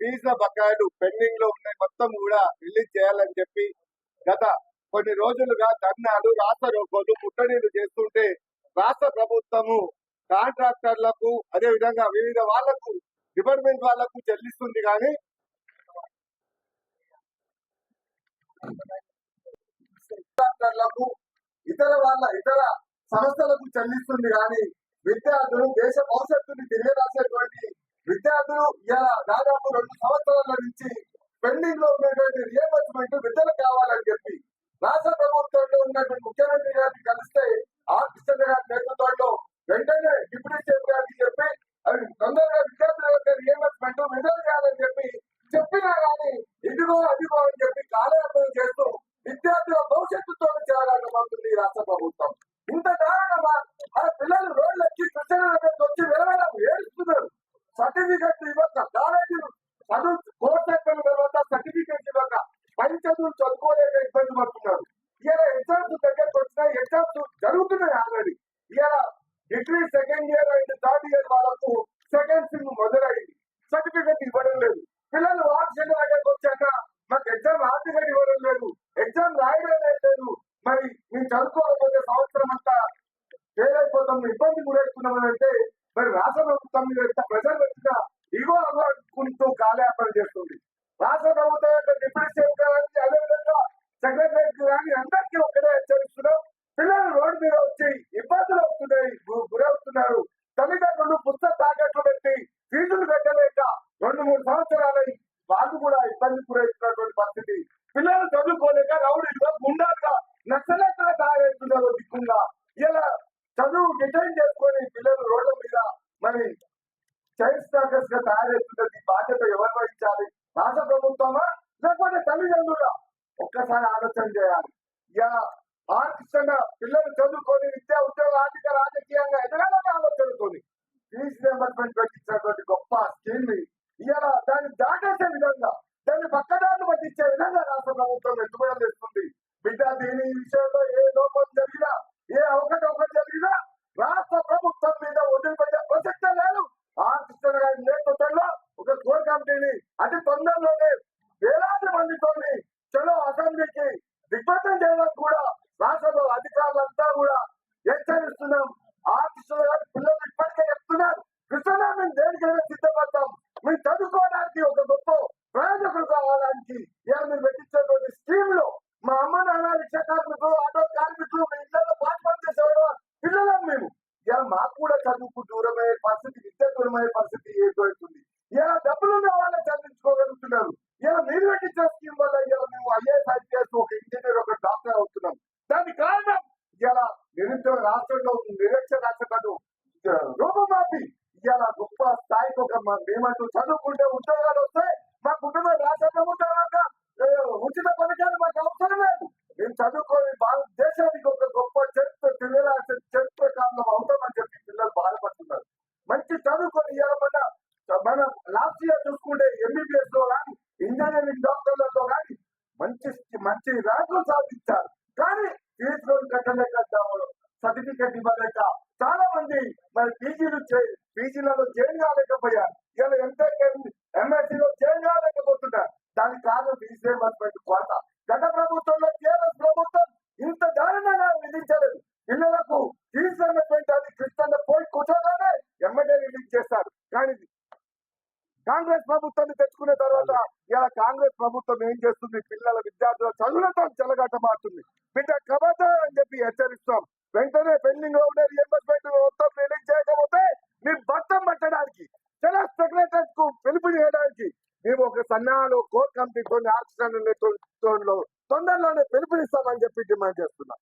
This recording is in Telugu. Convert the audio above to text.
ఫీజుల బకాయిలు పెండింగ్లో ఉన్నాయి. మొత్తం కూడా రిలీజ్ చేయాలని చెప్పి గత కొన్ని రోజులుగా ధర్నాలు రాష్ట్ర రోకోలు ముట్టడీలు చేస్తుంటే రాష్ట్ర ప్రభుత్వము కాంట్రాక్టర్లకు అదే విధంగా వివిధ వాళ్ళకు డిపార్ట్మెంట్ వాళ్ళకు చెల్లిస్తుంది కానీ కాంట్రాక్టర్లకు ఇతర వాళ్ళ ఇతర సంస్థలకు చెల్లిస్తుంది కానీ విద్యార్థులు దేశ భవిష్యత్తుని తెలియరాసేటువంటి విద్యార్థులు ఇలా దాదాపు రెండు సంవత్సరాల నుంచి పెండింగ్లో చదువుకోలేక ఇబ్బంది పడుతున్నారు. ఇలా ఎగ్జామ్స్ దగ్గరకు వచ్చినా ఎగ్జామ్స్ జరుగుతున్నాయి ఆల్రెడీ ఇలా degree second year and third year వాళ్ళకు సెకండ్ సిమ్ మొదలైంది. సర్టిఫికెట్ ఇవ్వడం లేదు. పిల్లలు ఆప్షన్ దగ్గరకు వచ్చాక మాకు ఎగ్జామ్ హార్టిఫికెట్ ఇవ్వడం లేదు. ఎగ్జామ్ రాయడం లేదు. మరి మేము చదువుకోకపోతే సంవత్సరం అంతా ఫెయిల్ అయిపోతాం ఇబ్బంది గురవుతున్నాం అంటే మరి రాష్ట్ర ప్రభుత్వం మీద ఎంత ప్రెషర్ పెట్టినా ఇగో అనుకుంటూ కాలయాపన చేస్తుంది. రాష్ట్ర ప్రభుత్వం కానీ అందరికీ ఒకటే హెచ్చరిస్తున్నాం. పిల్లలు రోడ్డు మీద వచ్చి ఇబ్బందులు అవుతున్నాయి గురవుతున్నారు. తల్లిదండ్రులు పుస్తక తాకట్లు పెట్టి ఫీజులు కట్టలేక రెండు మూడు సంవత్సరాలై వాళ్ళు కూడా ఇబ్బంది గురవుతున్నటువంటి పరిస్థితి. పిల్లలు చదువుకోలేక రౌడీలుగా గుండాలుగా నక్సలెట్లుగా తయారవుతున్నారు దిక్కుండా ఇలా చదువు డిటైన్ చేసుకొని పిల్లలు రోడ్ల మీద మరి చైల్డ్ స్టాకర్స్గా తయారవుతున్నది బాధ్యత ఎవరు వహించాలి రాష్ట్ర ప్రభుత్వమా లేకపోతే తల్లిదండ్రులా ఒక్కసారి ఆలోచన చేయాలి ఇలా ఆర్థికంగా పిల్లలు చదువుకొని విద్యా ఉద్యోగ ఆర్థిక రాజకీయంగా ఎదగాలనే ఆలోచనతోని ఫీజు రియంబర్స్మెంట్ పెట్టించినటువంటి గొప్ప స్కీమ్ని ఇలా దాన్ని దాటేసే విధంగా దాన్ని పక్కదారులు పట్టించే విధంగా రాష్ట్ర ప్రభుత్వం ఎత్తుబడి తెస్తుంది. బిడ్డ దీని విషయంలో ఏ లోపం జరిగినా ఏ అవకతవక జరిగినా రాష్ట్ర ప్రభుత్వం మీద వదిలిపెట్టే ప్రసక్తే లేదు. ఆర్థిక కృష్ణ ఒక కోర్ కమిటీని అతి తొందరలోనే వేలాది మందితోని చలో అసెంబ్లీకి దిగ్బంధం చేయడానికి కూడా రాష్ట్రంలో అధికారులంతా కూడా హెచ్చరిస్తున్నాం ఆ కృష్ణ గారి పిల్లలు ఇప్పటికే చెప్తున్నారు కృష్ణ మేము దేనికైనా సిద్ధపడతాం మీరు చదువుకోవడానికి ఒక గొప్ప ప్రయోజకులు కావడానికి ఇలా మీరు పెట్టించేటువంటి స్కీమ్లో మా అమ్మ నాన్న రిక్షా కార్మికులు ఆటో కార్మికులు మీ ఇళ్ళలో పాటు పనిచేసేవాడు పిల్లలం మేము. ఇలా మాకు కూడా చదువుకు దూరమయ్యే పరిస్థితి విద్య దూరమయ్యే పరిస్థితి ఏర్పడుతుంది. ఇలా డబ్బులు ఉన్న వాళ్ళే చదివించుకోగలుగుతున్నారు. ఇలా మీరు పెట్టించిన స్కీమ్ వల్ల ఇలా మేము ఐఏఎస్ ఐపీఎస్ ఒక ఇంజనీర్ ఒక డాక్టర్ అవుతున్నాం. దానికి కారణం ఇలా నిరుద్యోగ రాష్ట్రంలో నిరక్షరాస్యతను రూపమాపి. ఇలా గొప్ప స్థాయికి ఒక మేమంటూ చదువుకుంటే ఉద్యోగాలు వస్తాయి. మా కుటుంబ రాష్ట్రంలో మంచి మంచి ర్యాంకులు సాధించారు కానీ ఫీజులు కట్టలేక సర్టిఫికెట్ ఇవ్వలేక చాలా మంది మరి పీజీలు పీజీలలో చేంజ్ కాలేకపోయారు ఇలా ఎంటెక్ ఎంఎస్సీలో చేంజ్ కాలేకపోతున్నారు దానికి కారణం ఫీజు రియంబర్స్మెంట్ కొరత గత ప్రభుత్వంలో టీఆర్ఎస్ ప్రభుత్వం ఇంత దారుణంగా విధించలేదు. పిల్లలకు ఫీజు రియంబర్స్మెంట్ అని కృష్ణ పోయి కూర్చోగానే ఎమ్మెల్యే రిలీజ్ చేస్తారు కానీ కాంగ్రెస్ ప్రభుత్వాన్ని తెచ్చుకున్న తర్వాత ఇలా కాంగ్రెస్ ప్రభుత్వం ఏం చేస్తుంది? పిల్లల విద్యార్థుల చదువులతో చెలగాటమాడుతుంది. బిడ్డ కబత అని చెప్పి హెచ్చరిస్తాం. వెంటనే పెండింగ్లో ఉండే రియంబర్స్మెంట్ మొత్తం రిలీజ్ చేయకపోతే మీ బట్టం పట్టడానికి చాలా సెక్రటరీ కు పిలుపు చేయడానికి మేము ఒక సన్నాలు కోర్ కమిటీ కొన్ని ఆర్టిస్టులను తొందరలోనే పిలుపునిస్తామని చెప్పి డిమాండ్ చేస్తున్నాం.